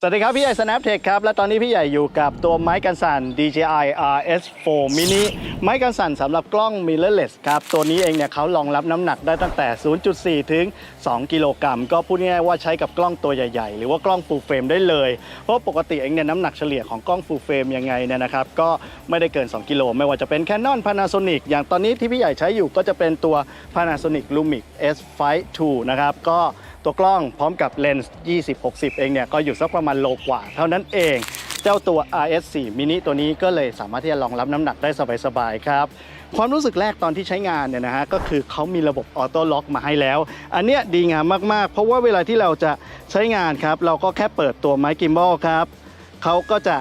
สวัสดีครับ พี่ใหญ่ Snaptech ครับ และตอนนี้พี่ใหญ่อยู่กับตัวไม้กันสั่น DJI RS4 mini ไม้กันสั่นสำหรับกล้อง mirrorless ครับ ตัวนี้เองเนี่ยเขารองรับน้ำหนักได้ตั้งแต่ 0.4 ถึง 2 กิโลกรัม ก็พูดง่ายๆว่าใช้กับกล้องตัวใหญ่ ๆ หรือว่ากล้อง full frame ได้เลย เพราะปกติเองเนี่ยน้ำหนักเฉลี่ยของกล้อง full frame ยังไงเนี่ยนะครับ ก็ไม่ได้เกิน 2 กิโล ไม่ว่าจะเป็น Canon Panasonic อย่างตอนนี้ที่พี่ใหญ่ใช้อยู่ก็จะเป็นตัว Panasonic Lumix S5 II นะครับก็ ตัวกล้องพร้อมกับเลนส์ 20-60 เองเนี่ย ก็อยู่สักประมาณโลกว่า เท่านั้นเอง เจ้าตัว RS4 mini ตัวนี้ก็เลยสามารถที่จะรองรับน้ำหนักได้สบายๆครับความรู้สึกแรกตอนที่ใช้งานเนี่ยนะฮะก็คือเขามีระบบออโต้ล็อกมาให้แล้ว อันเนี้ยดีงามมากๆ เพราะว่าเวลาที่เราจะใช้งานครับ เราก็แค่เปิดตัวไม้กิมบอลครับเขาก็จะ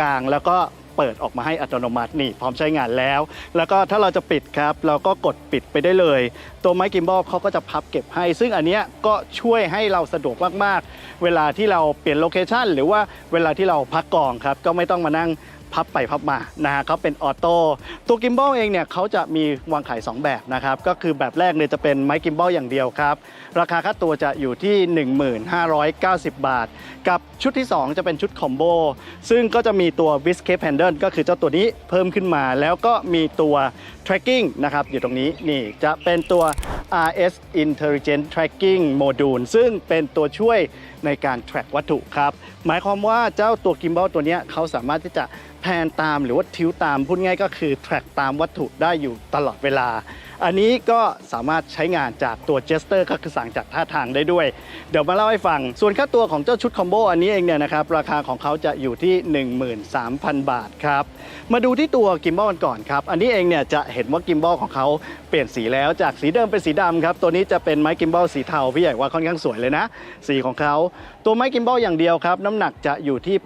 กางแล้วก็ เปิดออกมาให้อัตโนมัตินี่พร้อมใช้งานแล้ว แล้วก็ถ้าเราจะปิดครับ เราก็กดปิดไปได้เลย ตัวไม้กิมบอลเขาก็จะพับเก็บให้ ซึ่งอันนี้ก็ช่วยให้เราสะดวกมากๆ เวลาที่เราเปลี่ยนโลเคชันหรือว่าเวลาที่เราพักกองครับก็ไม่ต้องมานั่ง พับไปพับมานะฮะเขาเป็นออโต้ตัวกิมบอลเองเนี่ยเขาจะมีวางขาย 2 แบบนะครับ ก็คือแบบแรกเนี่ยจะเป็นไม้กิมบอลอย่างเดียวครับ ราคาค่าตัวจะอยู่ที่ 1590 บาท กับชุดที่ 2 จะเป็นชุดคอมโบซึ่งก็จะมีตัววิสเคปแฮนเดิลก็คือเจ้าตัวนี้เพิ่มขึ้นมา แล้วก็มีตัว tracking นะครับ อยู่ตรงนี้นี่จะเป็นตัว RS Intelligent Tracking Module ซึ่งเป็นตัวช่วยในการ track วัตถุครับ หมายความว่าเจ้าตัว gimbal ตัวนี้เขาสามารถที่จะแพนตามหรือว่าทิวตามพูดง่ายก็คือ track ตามวัตถุได้อยู่ตลอดเวลา อันนี้ก็สามารถใช้งานจากตัว Jester ก็คือสั่งจากท่าทางได้ด้วย เดี๋ยวมาเล่าให้ฟัง ส่วนค่าตัวของเจ้าชุดคอมโบอันนี้เองเนี่ยนะครับ ราคาของเขาจะอยู่ที่ 13,000 บาทครับ มาดูที่ตัวกิมบอลก่อนครับ อันนี้เองเนี่ยจะเห็นว่ากิมบอลของเขาเปลี่ยนสีแล้วจากสีเดิมเป็นสีดำครับ ตัวนี้จะเป็นไม้กิมบอลสีเทาพี่ใหญ่ว่าค่อนข้างสวยเลยนะ สีของเขา ตัวไม้กิมบอลอย่างเดียวครับ น้ำหนักจะอยู่ที่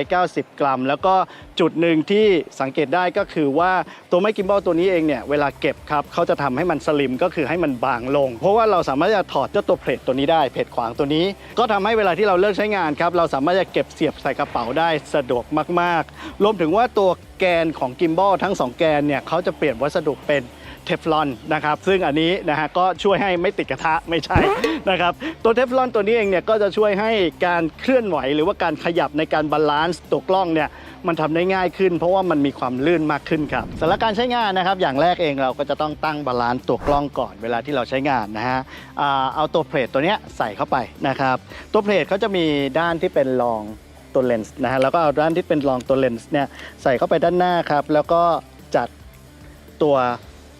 890 กรัม แล้วก็จุดหนึ่งที่สังเกตได้ก็คือว่าตัวไม้กิมบอลตัวนี้เองเนี่ยเวลาเก็บครับเขาจะทำให้มันสลิมก็คือให้มันบางลง เพราะว่าเราสามารถจะถอดเจ้าตัวเพลทตัวนี้ได้เพลทขวางตัวนี้ ก็ทำให้เวลาที่เราเลิกใช้งานครับเราสามารถจะเก็บเสียบใส่กระเป๋าได้สะดวกมากๆ รวมถึงว่าตัวแกนของกิมบอลทั้งสองแกนเนี่ยเขาจะเปลี่ยนวัสดุเป็นเทฟลอนนะครับซึ่งอันนี้นะฮะก็ช่วยให้ไม่ติดกระทะไม่ใช่ นะครับตัวเทฟลอนตัวนี้เองเนี่ยก็จะช่วยให้การเคลื่อนไหว หรือว่าการขยับในการบาลานซ์ตัวกล้องเนี่ยมันทำได้ง่ายขึ้น เพราะว่ามันมีความลื่นมากขึ้นครับสำหรับการใช้งานนะครับ อย่างแรกเองเราก็จะต้องตั้งบาลานซ์ตัวกล้องก่อนเวลาที่เราใช้งานนะฮะเอาตัวเพลทตัวเนี้ยใส่เข้าไปนะครับตัวเพลทเขาจะมีด้านที่เป็นรองตัวเลนส์นะฮะแล้วก็เอาด้านที่เป็นรองตัวเลนส์เนี่ยใส่เข้าไปด้านหน้าครับแล้วก็จัดตัว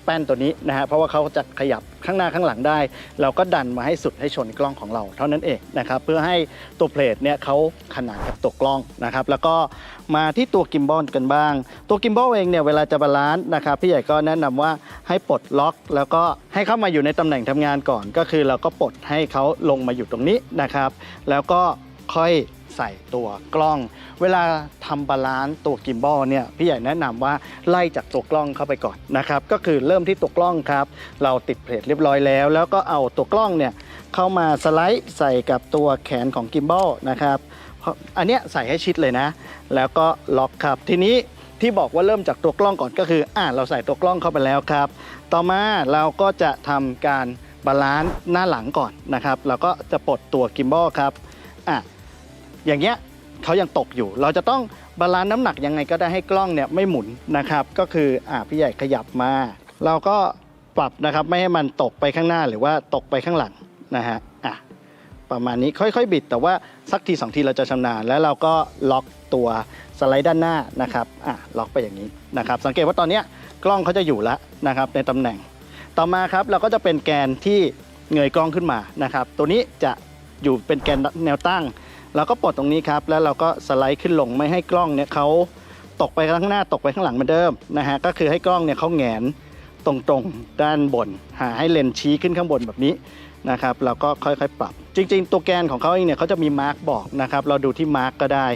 แป้นตัวนี้นะฮะเพราะว่าเขาจะขยับข้างหน้าข้างหลังได้ เราก็ดันมาให้สุดให้ชนกล้องของเรา เท่านั้นเองนะครับเพื่อให้ตัวเพลทเนี่ยเขาขนานกับตัวกล้องนะครับแล้วก็มาที่ตัวกิมบอลกันบ้าง ตัวกิมบอลเองเนี่ยเวลาจะบาลานซ์นะครับพี่ใหญ่ก็แนะนำว่าให้ปลดล็อก แล้วก็ให้เข้ามาอยู่ในตำแหน่งทำงานก่อน ก็คือเราก็ปลดให้เขาลงมาอยู่ตรงนี้นะครับ แล้วก็ค่อย ใส่ตัวกล้อง เวลาทำบาลานซ์ตัวกิมบอลเนี่ยพี่ใหญ่แนะนำว่าไล่จากตัวกล้องเข้าไปก่อนนะครับก็คือเริ่มที่ตัวกล้องครับ เราติดเพลทเรียบร้อยแล้ว แล้วก็เอาตัวกล้องเนี่ยเข้ามาสไลด์ใส่กับตัวแขนของกิมบอลนะครับอันเนี้ยใส่ให้ชิดเลยนะ แล้วก็ล็อกครับทีนี้ที่บอกว่าเริ่มจากตัวกล้องก่อนก็คืออ่าเราใส่ตัวกล้องเข้าไปแล้วครับ ต่อมาเราก็จะทำการบาลานซ์หน้าหลังก่อนนะครับ เราก็จะปลดตัวกิมบอลครับ อย่างเงี้ยเขายังตกอยู่ เราจะต้องบาลานซ์น้ำหนักยังไงก็ได้ให้กล้องเนี่ยไม่หมุนนะครับ ก็คืออ่าพี่ใหญ่ขยับมา เราก็ปรับนะครับไม่ให้มันตกไปข้างหน้าหรือว่าตกไปข้างหลังนะฮะอะประมาณนี้ค่อยๆ บิด แต่ว่าสักทีสองทีเราจะชำนาญแล้วเราก็ล็อกตัวสไลด์ด้านหน้านะครับอะล็อกไปอย่างนี้นะครับ สังเกตว่าตอนเนี้ยกล้องเขาจะอยู่แล้วนะครับในตำแหน่ง ต่อมาครับเราก็จะเป็นแกนที่เงยกล้องขึ้นมานะครับ ตัวนี้จะอยู่เป็นแกนแนวตั้ง เราก็ปลดตรงนี้ครับ แล้วเราก็สไลด์ขึ้นลงไม่ให้กล้องเนี่ยเขาตกไปข้างหน้าตกไปข้างหลังเหมือนเดิมนะฮะก็คือให้กล้องเนี่ยเขาแงนตรงๆด้านบน หาให้เลนส์ชี้ขึ้นข้างบนแบบนี้นะครับเราก็ค่อยๆ ปรับ จริง ๆ ตัวแกนของเขาเองเนี่ยเขาจะมีมาร์กบอกนะครับ เราดูที่มาร์กก็ได้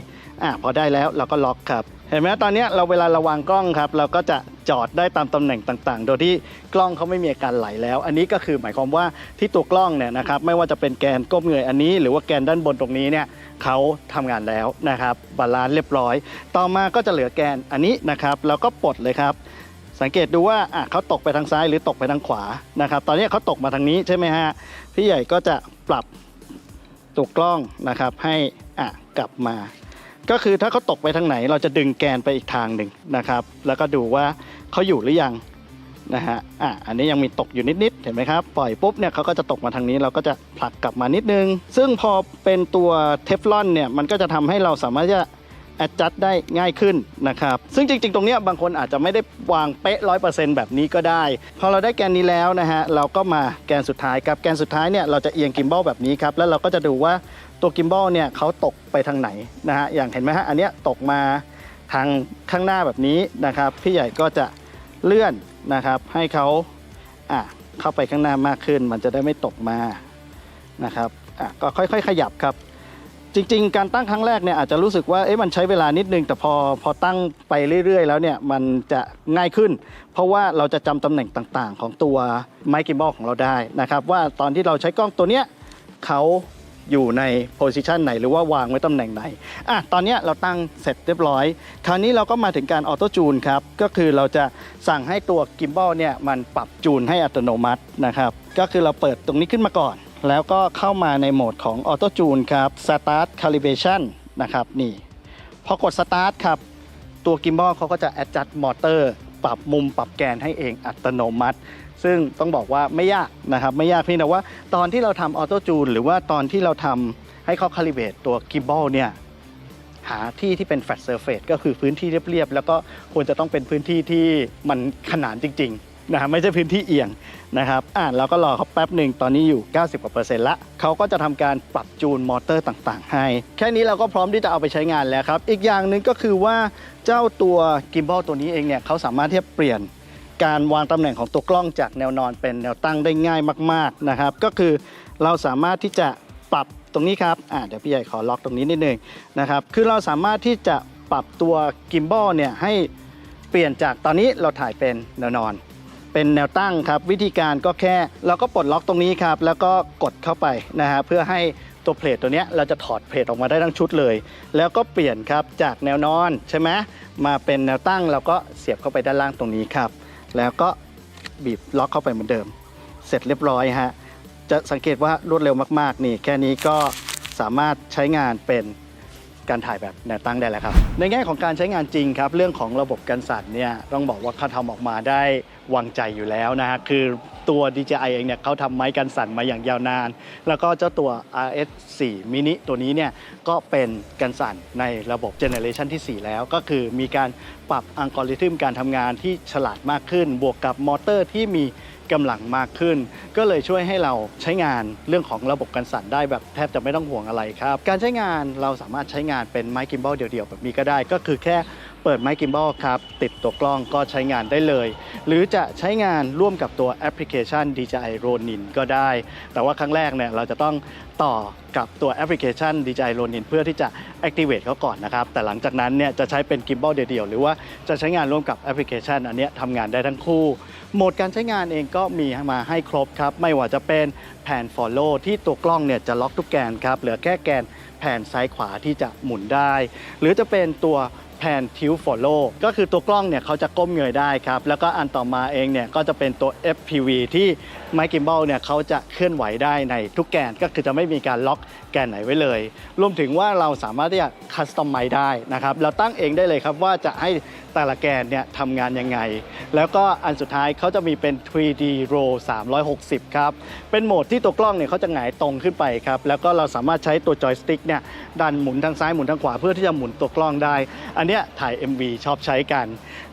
อะพอได้แล้วเราก็ล็อกครับ เห็นไหมตอนนี้เราเวลาราวางกล้องครับ เราก็จะจอดได้ตามตำแหน่งต่างๆ โดยที่กล้องเขาไม่มีอาการไหลแล้ว อันนี้ก็คือหมายความว่าที่ตัวกล้องเนี่ยนะครับไม่ว่าจะเป็นแกนก้มเงยอันนี้ หรือว่าแกนด้านบนตรงนี้เนี่ยเขาทำงานแล้วนะครับบาลานซ์เรียบร้อย ต่อมาก็จะเหลือแกนอันนี้นะครับเราก็ปลดเลยครับ สังเกตดูว่าอะเขาตกไปทางซ้ายหรือตกไปทางขวานะครับ ตอนนี้เขาตกมาทางนี้ใช่ไหมฮะพี่ใหญ่ก็จะปรับตัวกล้องนะครับให้อะกลับมา ก็คือถ้าเขาตกไปทางไหน เราจะดึงแกนไปอีกทางหนึ่งนะครับ แล้วก็ดูว่าเขาอยู่หรือยังนะฮะอะอันนี้ยังมีตกอยู่นิดๆเห็นไหมครับ ปล่อยปุ๊บเนี่ยเขาก็จะตกมาทางนี้เราก็จะผลักกลับมานิดนึง ซึ่งพอเป็นตัวเทฟลอนเนี่ยมันก็จะทำให้เราสามารถจะ adjust ได้ง่ายขึ้นนะครับ ซึ่งจริง ๆ ตรงนี้บางคนอาจจะไม่ได้วางเป๊ะร้อยเปอร์เซ็นต์แบบนี้ก็ได้ พอเราได้แกนนี้แล้วนะฮะ เราก็มาแกนสุดท้ายครับ แกนสุดท้ายเนี่ยเราจะเอียงกิมบอลแบบนี้ครับ แล้วเราก็จะดูว่าตัวกิมบอลเนี่ยเขาตกไปทางไหนนะฮะ อย่างเห็นไหมฮะ อันเนี้ยตกมาทางข้างหน้าแบบนี้นะครับ พี่ใหญ่ก็จะเลื่อนนะครับให้เขาอะเข้าไปข้างหน้ามากขึ้น มันจะได้ไม่ตกมานะครับอะก็ค่อย ๆ ขยับครับ จริง ๆ การตั้งครั้งแรกเนี่ยอาจจะรู้สึกว่าเอ๊ะมันใช้เวลานิดนึง แต่พอพอตั้งไปเรื่อย ๆ แล้วเนี่ยมันจะง่ายขึ้น เพราะว่าเราจะจำตำแหน่งต่างๆ ของตัวไมค์กิมบอลของเราได้นะครับ ว่าตอนที่เราใช้กล้องตัวเนี้ยเขาอยู่ในโพซิชันไหนหรือว่าวางไว้ตำแหน่งไหนอะตอนเนี้ยเราตั้งเสร็จเรียบร้อย คราวนี้เราก็มาถึงการออโต้จูนครับ ก็คือเราจะสั่งให้ตัวกิมบอลเนี่ยมันปรับจูนให้อัตโนมัตินะครับ ก็คือเราเปิดตรงนี้ขึ้นมาก่อน แล้วก็เข้ามาในโหมดของ Auto Tune ครับ Start Calibration นะครับนี่ พอกด Start ครับ ตัวกิมบอลเขาก็จะ adjust motor ปรับมุมปรับแกนให้เองอัตโนมัติ ซึ่งต้องบอกว่าไม่ยากนะครับ ไม่ยากเพียงแต่ว่าตอนที่เราทำ Auto Tune หรือว่าตอนที่เราทำให้เขา calibrate ตัวกิมบอลเนี่ยหาที่ที่เป็น flat surface ก็คือพื้นที่เรียบๆ แล้วก็ควรจะต้องเป็นพื้นที่ที่มันขนานจริง ๆ นะฮะไม่ใช่พื้นที่เอียงนะครับอ่านเราก็รอเขาแป๊บหนึ่งตอนนี้อยู่ 90กว่าเปอร์เซ็นต์ละเขาก็จะทำการปรับจูนมอเตอร์ต่างๆ ให้ แค่นี้เราก็พร้อมที่จะเอาไปใช้งานแล้วครับ อีกอย่างหนึ่งก็คือว่าเจ้าตัวกิมบอลตัวนี้เองเนี่ยเขาสามารถที่จะเปลี่ยนการวางตำแหน่งของตัวกล้องจากแนวนอนเป็นแนวตั้งได้ง่ายมาก ๆนะครับ ก็คือเราสามารถที่จะปรับตรงนี้ครับอ่าเดี๋ยวพี่ใหญ่ขอล็อกตรงนี้นิดนึงนะครับ คือเราสามารถที่จะปรับตัวกิมบอลเนี่ยให้เปลี่ยนจากตอนนี้เราถ่ายเป็นแนวนอน เป็นแนวตั้งครับ วิธีการก็แค่เราก็ปลดล็อกตรงนี้ครับ แล้วก็กดเข้าไปนะฮะเพื่อให้ตัวเพลทตัวเนี้ยเราจะถอดเพลทออกมาได้ทั้งชุดเลย แล้วก็เปลี่ยนครับจากแนวนอนใช่ไหมมาเป็นแนวตั้งเราก็เสียบเข้าไปด้านล่างตรงนี้ครับ แล้วก็บีบล็อกเข้าไปเหมือนเดิม เสร็จเรียบร้อยฮะจะสังเกตว่ารวดเร็วมากๆนี่แค่นี้ก็สามารถใช้งานเป็น การถ่ายแบบแนวตั้งได้แล้วครับ ในแง่ของการใช้งานจริงครับ เรื่องของระบบกันสั่นเนี่ยต้องบอกว่าเขาทำออกมาได้วางใจอยู่แล้วนะฮะคือตัว DJI เองเนี่ยเขาทำไม้กันสั่นมาอย่างยาวนาน แล้วก็เจ้าตัว RS4 mini ตัวนี้เนี่ยก็เป็นกันสั่นในระบบเจเนอเรชันที่ 4 แล้วก็คือมีการ ปรับอัลกอริทึมการทำงานที่ฉลาดมากขึ้น บวกกับมอเตอร์ที่มีกำลังมากขึ้น ก็เลยช่วยให้เราใช้งานเรื่องของระบบกันสั่นได้แบบแทบจะไม่ต้องห่วงอะไรครับ การใช้งานเราสามารถใช้งานเป็นไม้กิมบอลเดี่ยวๆแบบนี้ก็ได้ ก็คือแค่ เปิดไม้กิมบอลครับ ติดตัวกล้องก็ใช้งานได้เลย หรือจะใช้งานร่วมกับตัวแอปพลิเคชัน DJI Ronin ก็ได้ แต่ว่าครั้งแรกเนี่ยเราจะต้องต่อกับตัวแอปพลิเคชัน DJI Ronin เพื่อที่จะ activate เขาก่อนนะครับ แต่หลังจากนั้นเนี่ยจะใช้เป็นกิมบอลเดี่ยวๆหรือว่าจะใช้งานร่วมกับแอปพลิเคชัน อันนี้ทำงานได้ทั้งคู่ โหมดการใช้งานเองก็มีมาให้ครบครับ ไม่ว่าจะเป็นแผน follow ที่ตัวกล้องเนี่ยจะล็อกทุกแกนครับเหลือแค่แกนแผนซ้ายขวาที่จะหมุนได้ หรือจะเป็นตัว แผนทิว follow ก็คือตัวกล้องเนี่ยเขาจะก้มเงยได้ครับ แล้วก็อันต่อมาเองเนี่ยก็จะเป็นตัว FPV ที่ไมค์กิมบอลเนี่ยเขาจะเคลื่อนไหวได้ในทุกแกน ก็คือจะไม่มีการล็อกแกนไหนไว้เลย รวมถึงว่าเราสามารถที่จะคัสตอมไมได้นะครับ เราตั้งเองได้เลยครับว่าจะให้แต่ละแกนเนี่ยทำงานยังไง แล้วก็อันสุดท้ายเขาจะมีเป็น 3D roll 360 ครับ เป็นโหมดที่ตัวกล้องเนี่ยเขาจะหงายตรงขึ้นไปครับ แล้วก็เราสามารถใช้ตัวจอยสติ๊กเนี่ย ดันหมุนทางซ้ายหมุนทางขวาเพื่อที่จะหมุนตัวกล้องได้ อันเนี้ยถ่าย MV ชอบใช้กัน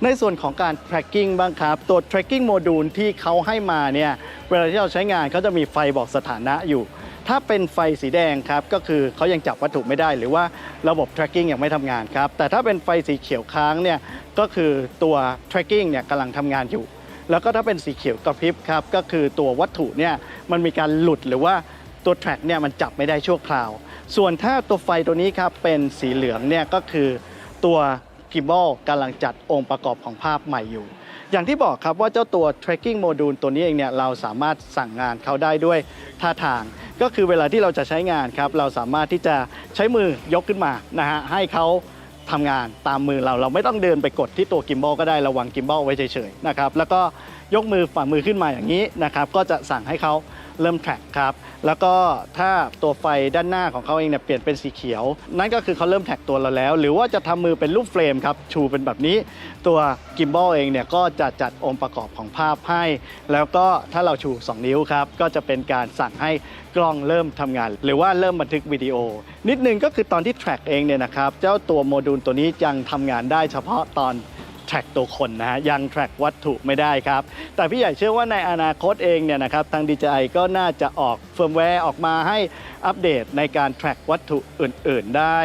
ในส่วนของการ tracking บ้างครับ ตัว tracking module ที่เขาให้มาเนี่ยเวลาที่เราใช้งานเขาจะมีไฟบอกสถานะอยู่ ถ้าเป็นไฟสีแดงครับก็คือเขายังจับวัตถุไม่ได้ หรือว่าระบบ tracking ยังไม่ทำงานครับแต่ถ้าเป็นไฟสีเขียวค้างเนี่ยก็คือตัว tracking เนี่ยกำลังทำงานอยู่แล้วก็ถ้าเป็นสีเขียวกระพริบครับก็คือตัววัตถุเนี่ยมันมีการหลุดหรือว่า ตัว track เนี่ยมันจับไม่ได้ชั่วคราว ส่วนถ้าตัวไฟตัวนี้ครับเป็นสีเหลืองเนี่ยก็คือตัวกิมบอลกำลังจัดองค์ประกอบของภาพใหม่อยู่ อย่างที่บอกครับว่าเจ้าตัว tracking module ตัวนี้เองเนี่ยเราสามารถสั่งงานเขาได้ด้วยท่าทาง ก็คือเวลาที่เราจะใช้งานครับ เราสามารถที่จะใช้มือยกขึ้นมานะฮะให้เขาทำงานตามมือเราเราไม่ต้องเดินไปกดที่ตัวกิมบอลก็ได้ระวังกิมบอลไว้เฉยๆนะครับแล้วก็ยกมือฝ่ามือขึ้นมาอย่างนี้นะครับก็จะสั่งให้เขา เริ่มแทร็กครับ แล้วก็ถ้าตัวไฟด้านหน้าของเขาเองเนี่ยเปลี่ยนเป็นสีเขียว นั่นก็คือเขาเริ่มแท็กตัวเราแล้ว หรือว่าจะทำมือเป็นรูปเฟรมครับชูเป็นแบบนี้ ตัวกิมบอลเองเนี่ยก็จะจัดองค์ประกอบของภาพให้ แล้วก็ถ้าเราชู 2 นิ้วครับ ก็จะเป็นการสั่งให้กล้องเริ่มทำงาน หรือว่าเริ่มบันทึกวิดีโอ นิดนึงก็คือตอนที่แทร็กเองเนี่ยนะครับเจ้าตัวโมดูลตัวนี้ยังทำงานได้เฉพาะตอน แทร็กตัวคนนะฮะยังแทร็กวัตถุไม่ได้ครับ แต่พี่ใหญ่เชื่อว่าในอนาคตเองเนี่ยนะครับทาง DJI ก็น่าจะออกเฟิร์มแวร์ออกมาให้อัปเดตในการแทร็กวัตถุอื่น ๆ ได้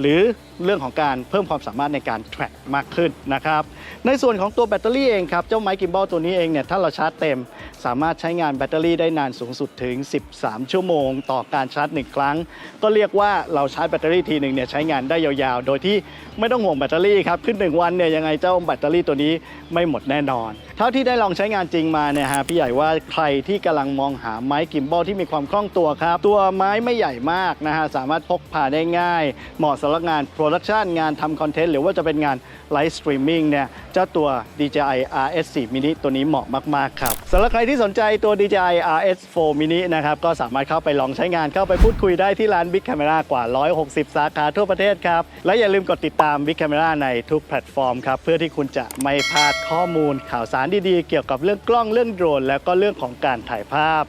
หรือเรื่องของการเพิ่มความสามารถในการแทร็กมากขึ้นนะครับ ในส่วนของตัวแบตเตอรี่เองครับ เจ้าไมค์กิมบอลตัวนี้เองเนี่ย ถ้าเราชาร์จเต็ม สามารถใช้งานแบตเตอรี่ได้นานสูงสุดถึง 13 ชั่วโมง ต่อการชาร์จ 1 ครั้ง ก็เรียกว่าเราชาร์จแบตเตอรี่ทีหนึ่งเนี่ยใช้งานได้ยาวๆ โดยที่ไม่ต้องห่วงแบตเตอรี่ครับ ขึ้น 1 วันเนี่ยยังไงเจ้าแบตเตอรี่ตัวนี้ไม่หมดแน่นอนเท่าที่ได้ลองใช้งานจริงมาเนี่ยฮะพี่ใหญ่ว่าใครที่กำลังมองหาไม้กิมบอลที่มีความคล่องตัวครับ ตัวไม้ไม่ใหญ่มากนะฮะสามารถพกพาได้ง่าย เหมาะสำหรับงานโปรดักชันงานทำคอนเทนต์หรือว่าจะเป็นงานไลฟ์สตรีมมิ่งเนี่ยเจ้าตัว DJI RS4 mini ตัวนี้เหมาะมาก ๆ ครับสำหรับใครที่สนใจตัว DJI RS4 mini นะครับก็สามารถเข้าไปลองใช้งานเข้าไปพูดคุยได้ที่ร้าน Big Camera กว่า 160 สาขาทั่วประเทศครับ และอย่าลืมกดติดตาม Big Camera ในทุกแพลตฟอร์มครับเพื่อที่คุณจะไม่พลาดข้อมูลข่าวสารดีๆ เกี่ยวกับเรื่องกล้องเรื่องโดรน แล้วก็เรื่องของการถ่ายภาพ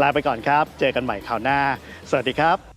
ลาไปก่อนครับ เจอกันใหม่คราวหน้า สวัสดีครับ